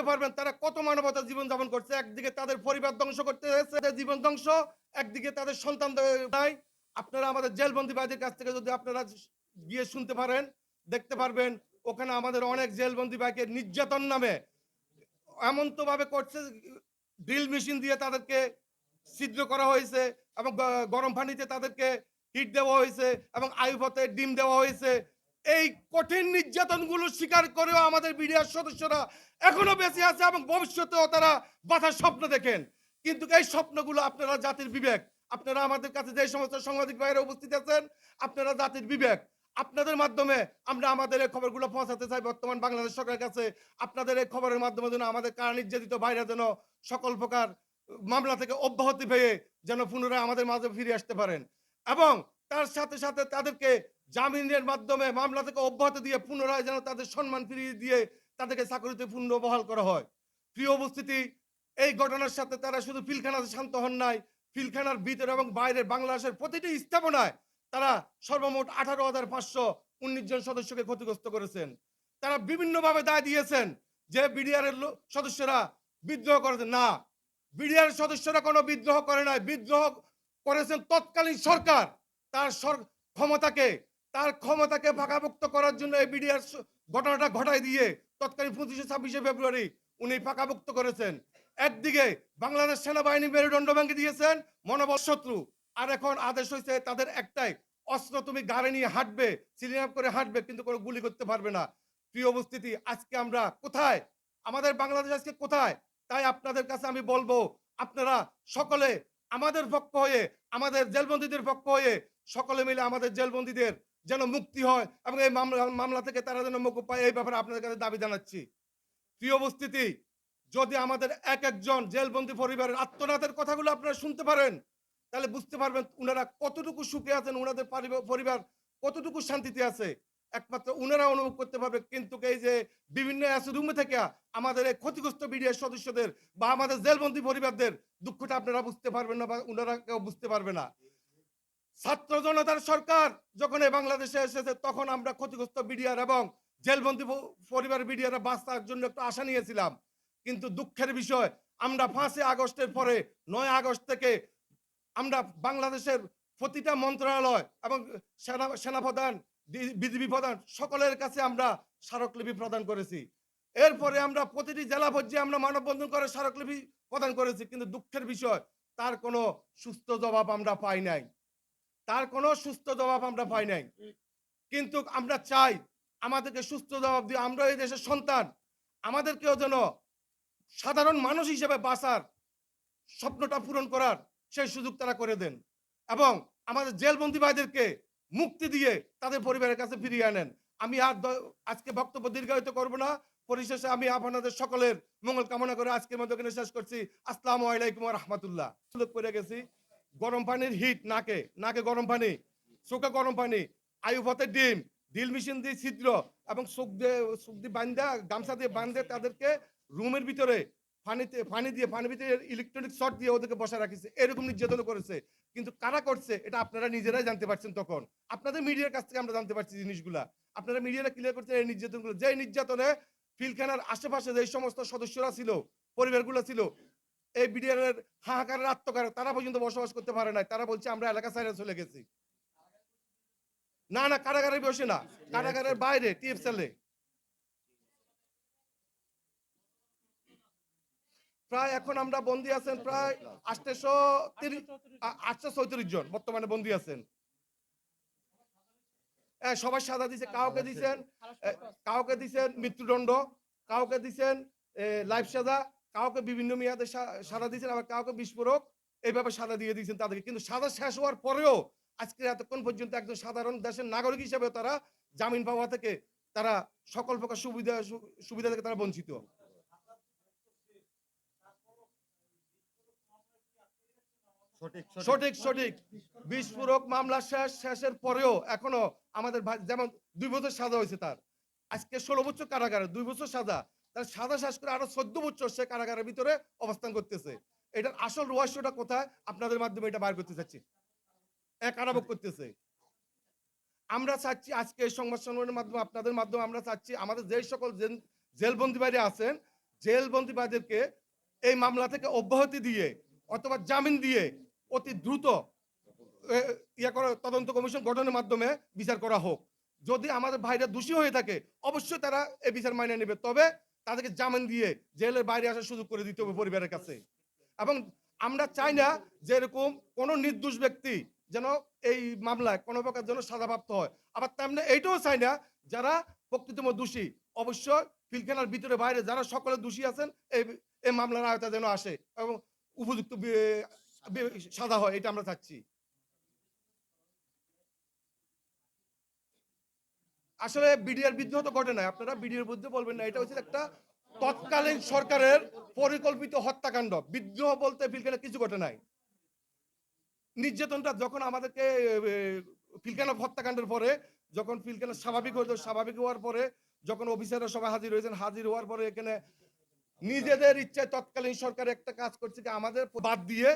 বুঝতে পারবেন তারা কত মানবতা জীবন যাপন করছে। একদিকে তাদের পরিবার ধ্বংস করতে হয়েছে জীবন ধ্বংস। একদিকে তাদের সন্তান নাই। আপনারা আমাদের জেলবন্দি ভাইদের কাছ থেকে যদি আপনারা গিয়ে শুনতে পারেন, দেখতে পারবেন, ওখানে আমাদের অনেক জেলবন্দি ভাইকে নির্যাতন নামে এমন তো ভাবে করছে, ড্রিল মেশিন দিয়ে তাদেরকে ছিদ্র করা হয়েছে এবং গরম পানিতে তাদেরকে হিট দেওয়া হয়েছে এবং আয়ুপথে ডিম দেওয়া হয়েছে। এই কঠিন নির্যাতনগুলো স্বীকার করেও আমাদের বিডিআর সদস্যরা এখনও বেঁচে আছে এবং ভবিষ্যতেও তারা বাঁচার স্বপ্ন দেখেন। কিন্তু এই স্বপ্নগুলো আপনারা জাতির বিবেক। আপনারা আমাদের কাছে যে সমস্ত সাংবাদিক বাইরে উপস্থিত আছেন, আপনারা জাতির বিবেক। আপনাদের মাধ্যমে আমরা আমাদের এই খবরগুলো পৌঁছাতে চাই বর্তমান বাংলাদেশ সরকারের কাছে। আপনাদের এই খবরের মাধ্যমে যেন আমাদের কারা নির্যাতিত ভাইরা যেন সকল প্রকার মামলা থেকে অব্যাহতি পেয়ে যেন পুনরায় আমাদের মাঝে ফিরে আসতে পারেন। এবং তার সাথে সাথে তাদেরকে জামিনের মাধ্যমে মামলা থেকে অব্যাহতি দিয়ে পুনরায় যেন তাদের সম্মান ফিরিয়ে দিয়ে তাদেরকে চাকরিতে পূর্ণ বহাল করা হয়। প্রিয় উপস্থিতি, এই ঘটনার সাথে তারা শুধু পিলখানাতে শান্ত হন নাই পিলখানার ভিতরে এবং বাইরে বাংলাদেশের প্রতিটি স্থাপনায় তারা সর্বমোট আঠারো হাজার পাঁচশো উনিশ জন সদস্যকে ক্ষতিগ্রস্ত করেছেন। তারা বিভিন্নভাবে দায় দিয়েছেন যে বিডিআর এর সদস্যরা বিদ্রোহ করেছেন না, বিডিআর সদস্যরা কোনো বিদ্রোহ করে নাই। বিদ্রোহ করেছেন তৎকালীন সরকার। তার ক্ষমতাকে তার ক্ষমতাকে ফাঁকাভুক্ত করার জন্য এই বিডিআর ঘটনাটা ঘটাই দিয়ে তৎকালীন পঁচিশে ছাব্বিশে ফেব্রুয়ারি উনি ফাঁকাভুক্ত করেছেন। একদিকে বাংলাদেশ সেনাবাহিনী মেরুদণ্ড ভেঙে দিয়েছেন, মনোবল শত্রু। আর এখন আদেশ হয়েছে তাদের একটাই, অস্ত্র তুমি গাড়ি নিয়ে হাঁটবে সিলিং করে হাঁটবে, কিন্তু কোনো গুলি করতে পারবে না। প্রিয় উপস্থিতি, আজকে আমরা কোথায়? আমাদের বাংলাদেশ আজকে কোথায়? তাই আপনাদের কাছে আমি বলব, আপনারা সকলে আমাদের পক্ষ হয়ে, আমাদের জেলবন্দীদের পক্ষ হয়ে সকলে মিলে আমাদের জেলবন্দীদের যেন মুক্তি হয় এবং এই মামলা মামলা থেকে তারা যেন মুখ পায়, এই ব্যাপারে আপনাদের কাছে দাবি জানাচ্ছি। প্রিয় উপস্থিতি, যদি আমাদের এক একজন জেলবন্দি পরিবারের আত্মনাথের কথাগুলো আপনারা শুনতে পারেন, তাহলে বুঝতে পারবেন উনারা কতটুকু সুখে আছেন, উনাদের পরিবার কতটুকু শান্তিতে আছে। একমাত্র উনারা অনুভব করতে পারবে, কিন্তু এই যে বিভিন্ন রুমে থেকে আমাদের এই ক্ষতিগ্রস্ত বিডিআর সদস্যদের বা আমাদের জেলবন্দি পরিবারদের দুঃখটা আপনারা বুঝতে পারবেন না বা উনারা কেউ বুঝতে পারবে না। ছাত্র জনতার সরকার যখন বাংলাদেশে এসেছে, তখন আমরা ক্ষতিগ্রস্ত বিডিআর এবং জেলবন্দি পরিবার বিডিআর বাঁচার জন্য একটু আশা নিয়েছিলাম। কিন্তু দুঃখের বিষয়, আমরা পাঁচই আগস্টের পরে, নয় আগস্ট থেকে আমরা বাংলাদেশের প্রতিটা মন্ত্রণালয় এবং সেনা, সেনাপ্রধান বিজিবি প্রধান সকলের কাছে আমরা স্মারকলিপি প্রদান করেছি। এরপরে আমরা প্রতিটি জেলা পর্যায়ে আমরা মানববন্ধন করে স্মারকলিপি প্রদান করেছি। কিন্তু দুঃখের বিষয়, তার কোনো সুস্থ জবাব আমরা পাই নাই। তার কোনো সুস্থ জবাব আমরা পাই নাই। কিন্তু আমরা চাই আমাদেরকে সুস্থ জবাব দিয়ে আমরা এই দেশের সন্তান, আমাদেরকেও যেন সাধারণ মানুষ হিসেবে বাঁচার স্বপ্নটা পূরণ করার সেই সুযোগ তারা করে দেন এবং আমাদের জেলবন্দি ভাইদেরকে মুক্তি দিয়ে তাদের পরিবারের কাছে ফিরিয়ে আনেন। আমি আর আজকে বক্তব্য দীর্ঘায়িত করব না। পরিশেষে আমি আপনাদের সকলের মঙ্গল কামনা করে আজকের মতো শেষ করছি। আসসালামু আলাইকুম রহমতুল্লাহ। সুযোগ করে গেছি। গরম পানির হিট নাকে নাকে গরম পানি, চোখে গরম পানি আয়ুপথে ডিম, ডিল মেশিন দিয়ে ছিদ্র এবং চোখ দিয়ে চোখ দিয়ে বান্ধা, গামছা দিয়ে বান্ধে তাদেরকে রুমের ভিতরে পানিতে, পানি দিয়ে, পানির ভিতরে ইলেকট্রনিক শর্ট দিয়ে ওদেরকে বসা রাখিছে। এরকম নির্যাতন করেছে। কিন্তু কারা করছে, এটা আপনারা নিজেরাই জানতে পারছেন তখন। আপনাদের মিডিয়ার কাছ থেকে আমরা জানতে পারছি জিনিসগুলা। আপনারা মিডিয়ারা ক্লিয়ার করছেন এই নির্যাতনগুলো। যে নির্যাতনে ফিলখানার আশেপাশে যে সমস্ত সদস্যরা ছিল, পরিবারগুলো ছিল এই বিডিআর হাহাকারের আত্মকার তারা পর্যন্ত বসবাস করতে পারে নাই। তারা বলছে, আমরা এলাকা সাইডে চলে গেছি। না না, কারাগারে বসে না। কারাগারের বাইরে, টিএফ সেলে। প্রায় এখন আমরা বন্দি আছেন প্রায় আটশো তিরিশ, আটশো চৌত্রিশ জন বর্তমানে বন্দি আছেন। সবাই সাদা দিছে, কাউকে দিছেন কাউকে দিছেন মৃত্যুদণ্ড, কাউকে দিছেন লাইফ সাজা কাউকে বিভিন্ন মেয়াদে সা- সাজা দিয়েছেন আবার কাউকে বিস্ফোরক এইভাবে সাজা দিয়ে দিয়েছেন তাদেরকে। কিন্তু সাজা শেষ হওয়ার পরেও আজকে এতক্ষণ পর্যন্ত একজন সাধারণ দেশের নাগরিক হিসেবে তারা জামিন পাওয়া থেকে তারা সকল প্রকার সুবিধা সুবিধা থেকে তারা বঞ্চিত। সঠিক সঠিক। সঠিক বিস্ফোরক মামলা শেষ শেষের পরেও এখনও আমাদের যেমন দুই বছর সাজা হয়েছে তার। আজকে ষোলো বছর কারাগারে দুই বছর সাজা। তার সাজা শেষ করে আরও চোদ্দ বছর সে কারাগারের ভিতরে অবস্থান করতেছে। এটার আসল রহস্যটা কোথায়? আপনাদের মাধ্যমে এটা বার করতে চাচ্ছি। এক কারাভোগ করতেছে। আমরা চাচ্ছি আজকে এই সংবাদ সম্মেলনের মাধ্যমে, আপনাদের মাধ্যমে আমরা চাচ্ছি আমাদের যে সকল জেল- জেলবন্দি বাইরে আছেন জেলবন্দি বাদীদেরকে এই মামলা থেকে অব্যাহতি দিয়ে অথবা জামিন দিয়ে অতি দ্রুত ইয়া করা তদন্ত কমিশন গঠনের মাধ্যমে বিচার করা হোক। যদি আমাদের ভাইরা দোষী হয়ে থাকে, অবশ্যই তারা এই বিচার মাইনে নেবে। তবে তাদেরকে জামিন দিয়ে জেলের বাইরে আসার সুযোগ করে দিতে হবে পরিবারের কাছে। এবং আমরা চাই না যে এরকম কোনো নির্দোষ ব্যক্তি যেন এই মামলায় কোনো প্রকার যেন সাজাপ্রাপ্ত হয়। আবার তেমনি এইটাও চাই না যারা প্রকৃতম দোষী, অবশ্যই ফিলখানার ভিতরে বাইরে যারা সকলে দোষী আছেন, এই এই মামলার আয়তা যেন আসে এবং উপযুক্ত সাজা হয়, এটা আমরা চাচ্ছি। আসলে বিডিআর বিদ্রোহ তো ঘটে নাই আপনারা বিডিআর বিরুদ্ধে বলবেন না এটা হচ্ছে একটা তৎকালীন সরকারের পরিকল্পিত হত্যাকাণ্ড বিদ্রোহ বলতে ফিলখানে কিছু ঘটে নাই। নির্যাতনটা যখন আমাদেরকে এ, ফিলখানা হত্যাকাণ্ডের পরে যখন ফিলখানা স্বাভাবিক হতো স্বাভাবিক হওয়ার পরে যখন অফিসাররা সবাই হাজির হয়েছেন হাজির হওয়ার পরে এখানে নিজেদের ইচ্ছায় তৎকালীন সরকার একটা কাজ করছে কি আমাদের বাদ দিয়ে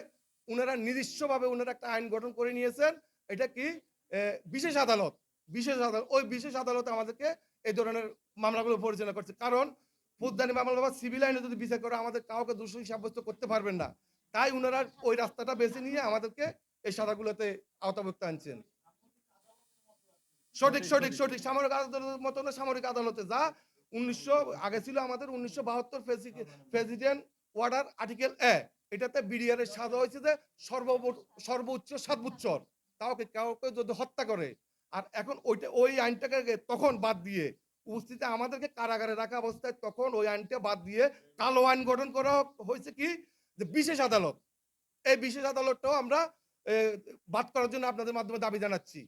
উনারা নিজস্বভাবে উনারা একটা আইন গঠন করে নিয়েছেন এটা কি বিশেষ আদালত। বিশেষ আদালত, ওই বিশেষ আদালতে আমাদেরকে এই ধরনের মামলাগুলো পরিচালনা করছে। কারণ ফৌজদারি মামলা বা সিভিল আইনে যদি বিচার করে, আমাদের কাউকে দোষী সাব্যস্ত করতে পারবেন না। তাই উনারা ওই রাস্তাটা বেছে নিয়ে আমাদেরকে এই সাদাগুলোতে আওতাভুক্ত আনছেন। সঠিক সঠিক সঠিক সামরিক আদালতের মতো না, সামরিক আদালতে যা। উনিশশো, আগে ছিল আমাদের উনিশশো বাহাত্তর প্রেসিডেন্ট ওয়ার্ডার আর্টিকেল এ। এটাতে বিডিআর এর সাজা হয়েছে যে সর্বোচ্চ সর্বোচ্চ সাত বছর কাউকে কাউকে যদি হত্যা করে আর এখন ওইটা, ওই আইনটাকে তখন বাদ দিয়ে উপস্থিতি আমাদেরকে কারাগারে রাখা অবস্থায় তখন ওই আইনটা বাদ দিয়ে কালো আইন গঠন করা হয়েছে কি? যে বিশেষ আদালত। এই বিশেষ আদালতটাও আমরা বাদ করার জন্য আপনাদের মাধ্যমে দাবি জানাচ্ছি।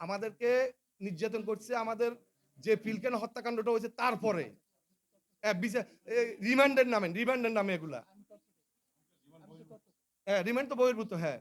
আমাদেরকে নির্যাতন করছে আমাদের যে পিলকেন হত্যাকাণ্ডটা হয়েছে তারপরে। রিমান্ডের নামে রিমান্ডের নামে এগুলা। হ্যাঁ রিমান্ড তো বহির্ভূত হ্যাঁ।